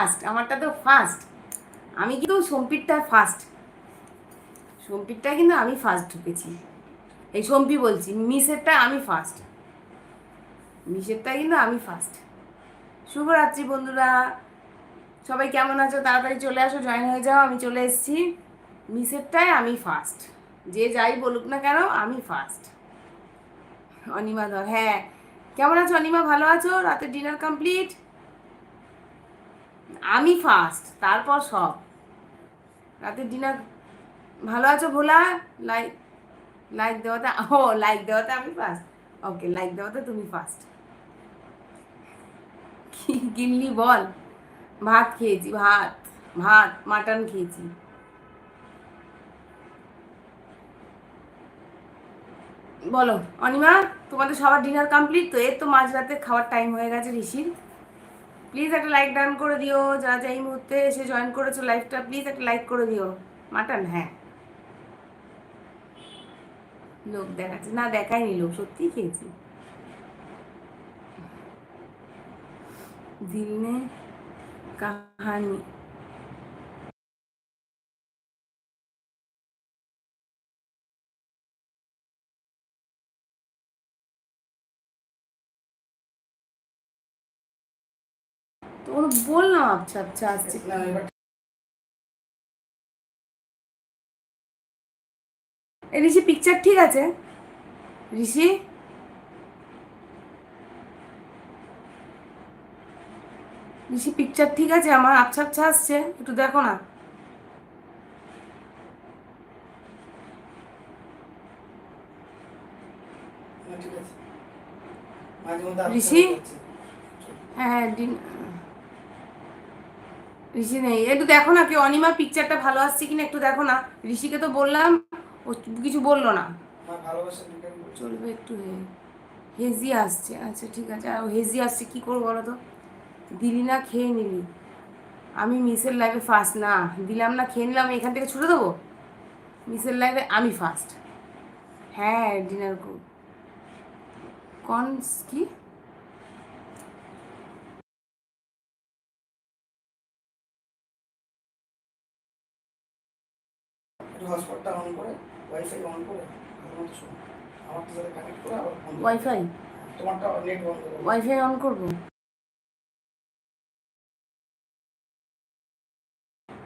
First আমারটা তো first আমি কিন্তু সম্পিরটা ফার্স্ট সম্পিরটা কিন্তু আমি ফার্স্ট ঢুকেছি। এই সম্পি বলছি মিসেরটা আমি ফার্স্ট মিসেরটা কিন্তু আমি ফার্স্ট শুভরাত্রি বন্ধুরা। সবাই কেমন আছো? তাড়াতাড়ি চলে আসো জয়েন হয়ে যাও। আমি চলে এসেছি। মিসেরটাই আমি ফার্স্ট যে যাই বলুক না কেন, আমি ফার্স্ট অনিমা ধর হ্যাঁ। কেমন আছো অনিমা? ভালো আছো? রাতের ডিনার কমপ্লিট আমি ফার্স্ট তারপর সব। রাতের ডিনার ভালো আছো ভোলা? লাইক লাইক দেওয়াতে, ও লাইক দেওয়াতে আমি ফার্স্ট ওকে লাইক দেওয়াতে তুমি ফার্স্ট কিনলি বল। ভাত খেয়েছি, ভাত ভাত মাটন খেয়েছি। বলো, অনিমা, তোমাদের সবার ডিনার কমপ্লিট তো এর তো মাঝরাতে খাওয়ার টাইম হয়ে গেছে ঋষির। প্লিজ একটা লাইক ডান করে দিও। যারা যা এই মুহূর্তে এসে জয়েন করেছ লাইভটা প্লিজ একটা লাইক করে দিও। মাটান হ্যাঁ। লোক দেখাচ্ছে। না, দেখায়নি লোক সত্যি খেয়েছি। দিলনে কাহানি বললাম আচ্ছা আচ্ছা আসছে ঋষি পিকচার ঠিক আছে? ঋষি? ঋষি পিকচার ঠিক আছে? আমার আচ্ছা আচ্ছা আসছে একটু দেখো না। ঋষি? হ্যাঁ হ্যাঁ ঋষি নেই। একটু দেখো না কি অনিমা পিকচারটা ভালো আসছে কিনা একটু দেখো না। ঋষিকে তো বললাম ও কিছু বলল না। চলবে একটু হেজি আসছে। আচ্ছা ঠিক আছে। আর হেজি আসছে কি করব বলো তো? দিলি না খেয়ে নিলি। আমি মিসের লাইফে ফার্স্ট না দিলাম না খেয়ে নিলাম এখান থেকে ছুটে দেবো? মিসের লাইফে আমি ফার্স্ট হ্যাঁ ডিনার করব। কনস কি? হটস্পটটা অন করে ওয়াইফাই অন করে মতো শোনো। আমারটা সাথে কানেক্ট করে আবার ওয়াইফাই তোমারটা নেট অন ওয়াইফাই অন করব?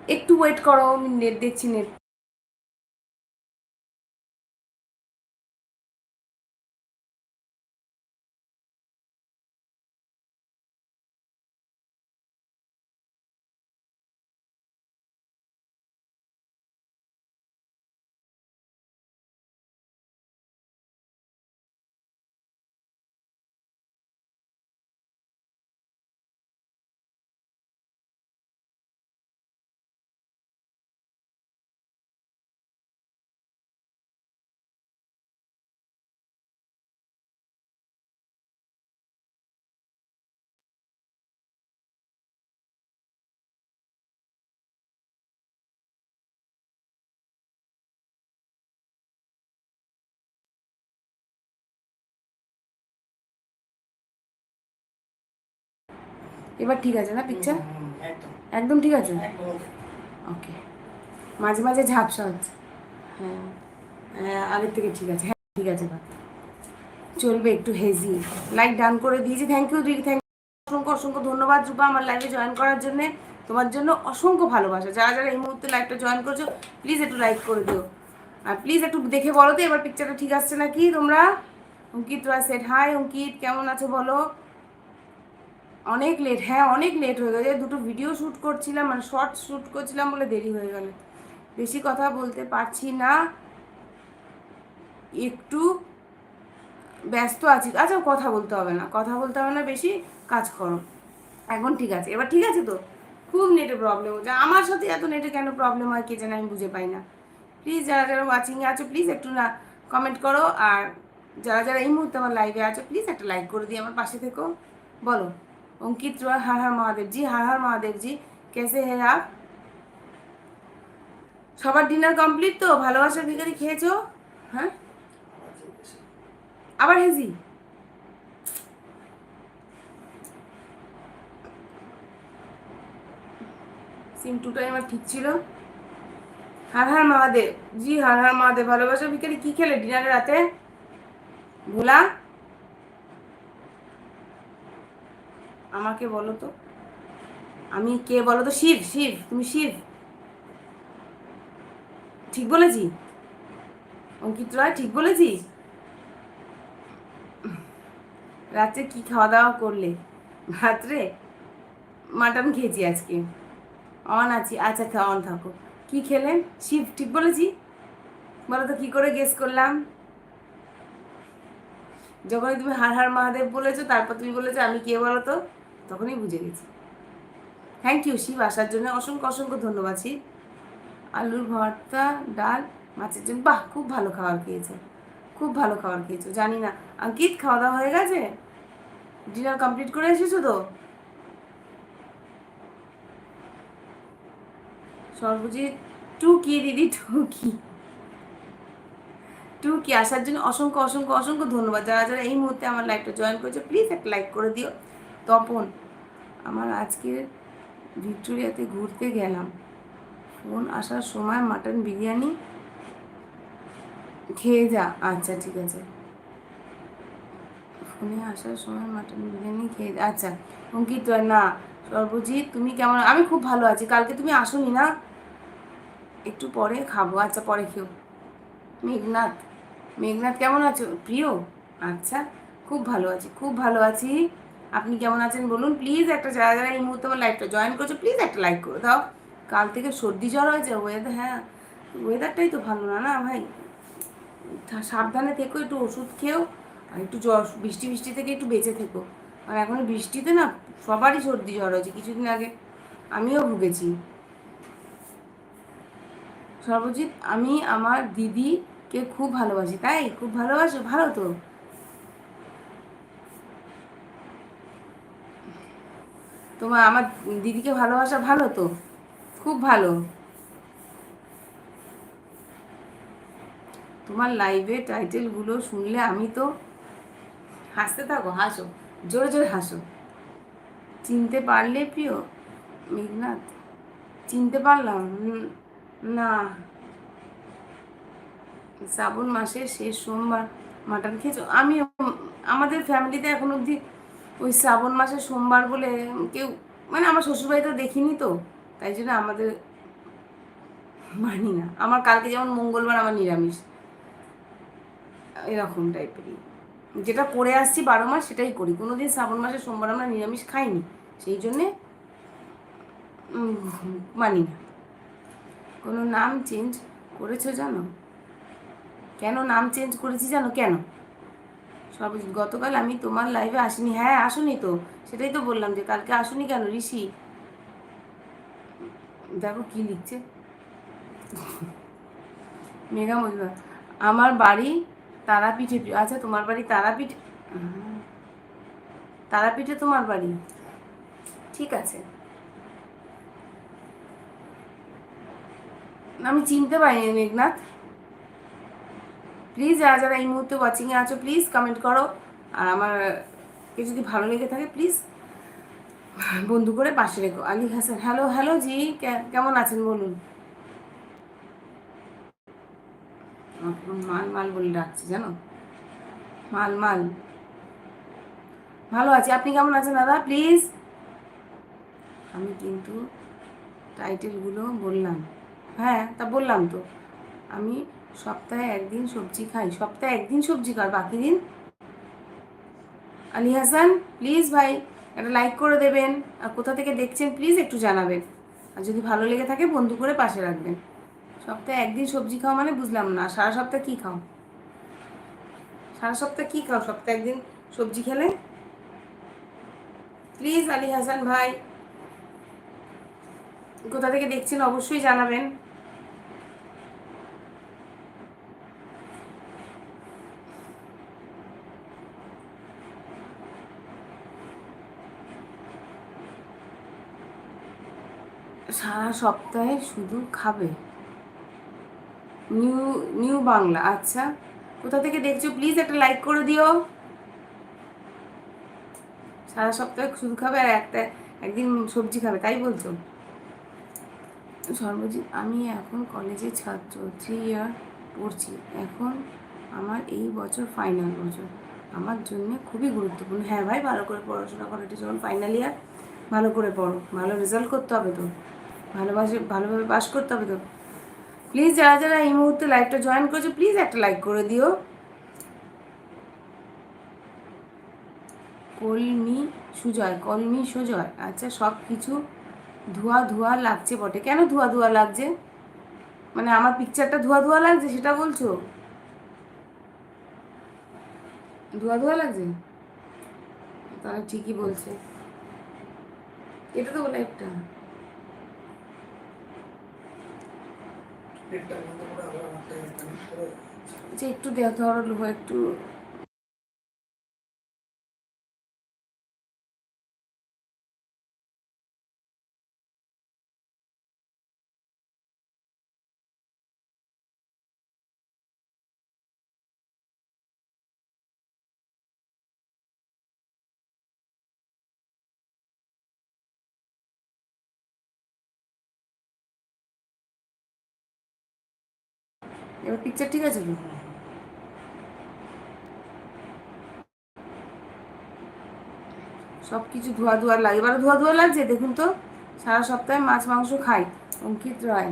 একটু ওয়েট করো আমি নেট দেখছি নেট এবার ঠিক আছে না পিকচার একদম। একদম ঠিক আছে? ওকে মাঝে মাঝে ঝাপসা হচ্ছে। হ্যাঁ। হ্যাঁ আগের থেকে ঠিক আছে। হ্যাঁ ঠিক আছে বা চলবে একটু হেজি লাইক ডান করে দিয়েছি। থ্যাংক ইউ দিদি। থ্যাংক অসংখ্য অসংখ্য ধন্যবাদ রূপা আমার লাইভে জয়েন করার জন্য। তোমার জন্য অসংখ্য ভালোবাসা। যারা যারা এই মুহূর্তে লাইভটা জয়েন করছ প্লিজ একটু লাইক করে দিও। আর প্লিজ একটু দেখে বলো তো এবার পিকচারটা ঠিক আসছে নাকি তোমরা? অঙ্কিত রয় সেট হাই অঙ্কিত কেমন আছো বলো? অনেক লেট হ্যাঁ অনেক লেট হয়ে গেছে। দুটো ভিডিও শ্যুট করছিলাম মানে শর্ট শ্যুট করছিলাম বলে দেরি হয়ে গেল। বেশি কথা বলতে পারছি না। একটু ব্যস্ত আছি। আচ্ছা কথা বলতে হবে না। কথা বলতে হবে না, বেশি কাজ করো। এখন ঠিক আছে। এবার ঠিক আছে তো? খুব নেটে প্রবলেম হচ্ছে। আমার সাথে এত নেটে কেন প্রবলেম হয় কে জানে, আমি বুঝে পাই না। প্লিজ যারা যারা ওয়াচিংয়ে আছো প্লিজ একটু না কমেন্ট করো। আর যারা যারা এই মুহূর্তে আমার লাইভে আছো প্লিজ একটা লাইক করে দিয়ে আমার পাশে থেকো। বলো। अंकित रॉय हर हर महादेव जी हर हर महादेव जी कैसे हैं आप সবার ডিনার কমপ্লিট তো ভালোবাসার ভিখারি খেয়েছো হ্যাঁ আবার চলতেছে। আবার হেজি সিমটুটাই আমার ঠিক ছিল হার হার মহাদেব জি হার হার মহাদেব ভালোবাসা বিকেলে কি খেলে ডিনারে রাতে ভোলা আমাকে বলো তো। আমি কে বলো তো? শিব শিব, তুমি শিব। ঠিক বলেছি? অঙ্কিত রায়, ঠিক বলেছি? রাত্রে কি খাওয়া দাওয়া করলে? রাত্রে মাটন খেয়েছি আজকে। অন আছি। আচ্ছা খা অন থাকো। কি খেলেন? শিব, ঠিক বলেছি? বলো তো, কি করে গেস করলাম? যখনই তুমি হার হার মহাদেব বলেছ, তারপর তুমি বলেছ, আমি কে বলো তো? তখনই বুঝে গেছি। Thank you Shiv. আসার জন্য অসংখ্য অসংখ্য ধন্যবাদ, শিব। আলুর ভর্তা, ডাল, মাছের জন্য বাহ, খুব ভালো খাবার খেয়েছো। খুব ভালো খাবার খেয়েছো। জানি না। অঙ্কিত, খাওয়া দাওয়া হয়ে গেছে? ডিনার কমপ্লিট করে এসেছ তো? সর্বজিৎ টু কি দিদি টু কি টু কি আসার জন্য অসংখ্য অসংখ্য অসংখ্য ধন্যবাদ। যারা যারা এই মুহূর্তে আমার লাইভটা জয়েন করেছে প্লিজ একটা লাইক করে দিও। তপন, আমার আজকের ভিক্টোরিয়াতে ঘুরতে গেলাম। ফোন আসার সময় মাটন বিরিয়ানি খেয়ে যা। আচ্ছা ঠিক আছে। ফোনে আসার সময় মাটন বিরিয়ানি খেয়ে যা। আচ্ছা অঙ্কিত, না, সর্বজিৎ, তুমি কেমন? আমি খুব ভালো আছি। কালকে তুমি আসোনি না? একটু পরে খাব। আচ্ছা পরে খেও। মেঘনাথ মেঘনাথ কেমন আছো? প্রিয়? আচ্ছা খুব ভালো আছি। খুব ভালো আছি। আপনি কেমন আছেন বলুন? প্লিজ একটা যারা যারা এই মুহূর্তে আমার লাইভটা জয়েন করছ প্লিজ একটা লাইক করে দাও। কাল থেকে সর্দি জ্বর হয়েছে ওয়েদার হ্যাঁ ওয়েদারটাই তো ভালো না না ভাই? সাবধানে থেকো, একটু ওষুধ খেও, আর একটু জ্বর, বৃষ্টি বৃষ্টি থেকে একটু বেঁচে থেকো। আর এখন বৃষ্টিতে না সবারই সর্দি জ্বর হয়েছে, কিছুদিন আগে আমিও ভুগেছি। সর্বজিৎ, আমি আমার দিদিকে খুব ভালোবাসি, তাই? খুব ভালোবাসো, ভালো তো? তোমার আমার দিদিকে ভালোবাসা ভালো তো? খুব ভালো। তোমার লাইভে টাইটেলগুলো শুনলে আমি তো হাসতে থাকো, হাসো, জোরে জোরে হাসো। চিনতে পারলে প্রিয় মেঘনাথ চিনতে পারলাম না। শ্রাবণ মাসের শেষ সোমবার মাটন খেয়েছো? আমি আমাদের ফ্যামিলিতে এখন অবধি ওই শ্রাবণ মাসের সোমবার বলে কেউ মানে আমার শ্বশুরবাড়িতে দেখিনি তো, তাই জন্য আমাদের মানি না। আমার কালকে যেমন মঙ্গলবার আমার নিরামিষ, এরকম টাইপেরই। যেটা করে আসছি বারো মাস, সেটাই করি। কোনো দিন শ্রাবণ মাসের সোমবার আমরা নিরামিষ খাইনি, সেই জন্যে মানি না। কোনো নাম চেঞ্জ করেছ জানো? কেন নাম চেঞ্জ করেছি জানো? কেন? সব গতকাল আমি তোমার লাইভে আসিনি। হ্যাঁ আসুনি তো। সেটাই তো বললাম যে কালকে আসুনি কেন, ঋষি? দেখো কি লিখছে। মেঘা মজুমদার, আমার বাড়ি তারাপীঠে আচ্ছা তোমার বাড়ি তারাপীঠ? তারাপীঠে তোমার বাড়ি? ঠিক আছে। আমি চিনতে পারিনি, মেঘনাথ। প্লিজ যারা যারা এই মুহূর্তে ওয়াচিংয়ে আছো প্লিজ কমেন্ট করো। আর আমার কে যদি ভালো লেগে থাকে প্লিজ বন্ধু করে পাশে রেখো। আলী হাসান হ্যালো হ্যালো জি কেমন আছেন বলুন? মাল মাল বলে ডাকছে, জানো? মাল মাল। ভালো আছি। আপনি কেমন আছেন দাদা? প্লিজ আমি কিন্তু টাইটেলগুলো বললাম। হ্যাঁ তা বললাম তো। আমি সপ্তাহে একদিন সবজি খাই। সপ্তাহে একদিন সবজি খাই, বাকি দিন? আলী হাসান প্লিজ ভাই, একটা লাইক করে দেবেন। আর কোথা থেকে দেখছেন প্লিজ একটু জানাবেন। আর যদি ভালো লেগে থাকে, বন্ধু করে পাশে রাখবেন। সপ্তাহে একদিন সবজি খাও মানে বুঝলাম না, সারা সপ্তাহে কী খাও? সারা সপ্তাহে কী খাও? সপ্তাহে একদিন সবজি খেলে? প্লিজ আলী হাসান ভাই, কোথা থেকে দেখছেন অবশ্যই জানাবেন। সারা সপ্তাহে শুধু খাবে। নিউ নিউ বাংলা আচ্ছা। কোথা থেকে দেখছ? প্লিজ একটা লাইক করে দিও। সারা সপ্তাহে শুধু খাবে আর একটা, একদিন সবজি খাবে, তাই বলছো? সর্বজিৎ, আমি এখন কলেজে ছাত্র থ্রি ইয়ার পড়ছি। এখন আমার এই বছর ফাইনাল বছর। আমার জন্য খুবই গুরুত্বপূর্ণ। হ্যাঁ ভাই, ভালো করে পড়াশোনা করো, এটা যখন ফাইনাল ইয়ার ভালো করে পড়ো। ভালো রেজাল্ট করতে হবে তো। ভালোবাসে, ভালোভাবে পাস করতে হবে তো প্লিজ যারা যারা এই মুহূর্তে লাইভটা জয়েন করেছ প্লিজ একটা লাইক করে দিও। কলমি সুজয় কলমি সুজয়। আচ্ছা সব কিছু ধোয়া ধোয়া লাগছে বটে। কেন ধোয়া ধোয়া লাগছে? মানে আমার পিকচারটা ধোয়া ধোয়া লাগছে, সেটা বলছো? ধোয়া ধোয়া লাগছে? তাহলে ঠিকই বলছে। এটা তো বলে একটা পেটটা বন্ধ করে আবার আমারটা কানেক্ট করে যে একটু দেহ ধরো একটু এবার পিকচার ঠিক আছে তো? সব কিছু ধোয়া ধোয়া লাগে এবার ধোয়া ধোয়া লাগছে? দেখুন তো, সারা সপ্তাহে মাছ, মাংস খাই। অঙ্কিত রায়।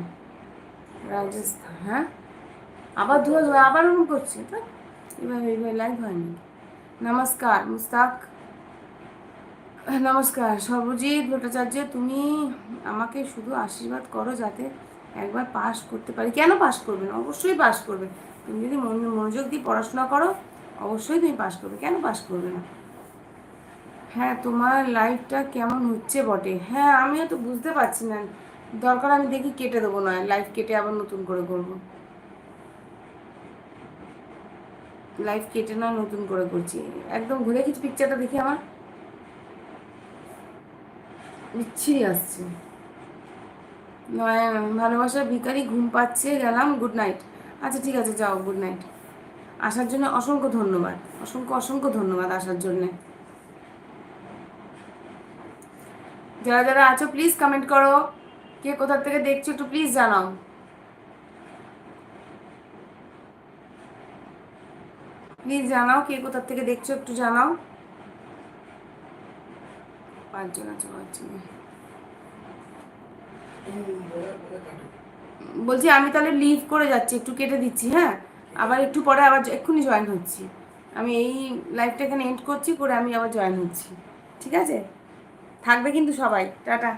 রাজস্থান হ্যাঁ? আবার ধোয়া ধোয়া, আবার ওরকম করছে। তো, এবার এইভাবে লাইভ হয়নি নমস্কার, মুস্তাক। নমস্কার, সর্বজিৎ ভট্টাচার্য, তুমি আমাকে শুধু আশীর্বাদ করো যাতে একবার পাস করতে পারি। কেন পাস করবে না? অবশ্যই পাস করবে। তুমি যদি মন- মনোযোগ দিয়ে পড়াশোনা করো, অবশ্যই তুমি পাস করবে। কেন পাস করবে না? হ্যাঁ তোমার লাইফটা কেমন হচ্ছে বটে? হ্যাঁ আমিও তো বুঝতে পারছি না। দরকার আমি দেখি কেটে দেবো না। লাইফ কেটে আবার নতুন করে করব। লাইফ কেটে না, নতুন করে করছি। একদম ঘুরে কিছু পিকচারটা দেখি আমার। বিচ্ছিরি আসছে। নয় ভালোবাসার ভিকারি ঘুম পাচ্ছে, গেলাম গুড নাইট আচ্ছা ঠিক আছে, যাও গুড নাইট আসার জন্য অসংখ্য ধন্যবাদ, অসংখ্য অসংখ্য ধন্যবাদ আসার জন্যে। যারা যারা আছো প্লিজ কমেন্ট করো। কে কোথা থেকে দেখছ, একটু প্লিজ জানাও। প্লিজ জানাও, কে কোথা থেকে দেখছ, একটু জানাও। পাঁচজন আছে, পাঁচজন। বলছি আমি তাহলে লিভ করে যাচ্ছি, একটু কেটে দিচ্ছি হ্যাঁ? আবার একটু পরে আবার এক্ষুনি জয়েন হচ্ছি। আমি এই লাইফটা এখানে এন্ড করছি, করে আমি আবার জয়েন হচ্ছি। ঠিক আছে? থাকবে কিন্তু সবাই। টাটা।